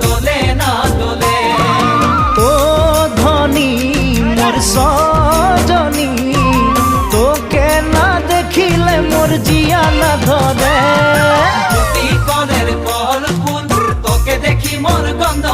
দোলে ধনী মোর সজনী তোকে না দেখিলে মোর জিয়া না ধরে তোকে দেখি মোর গন্ধ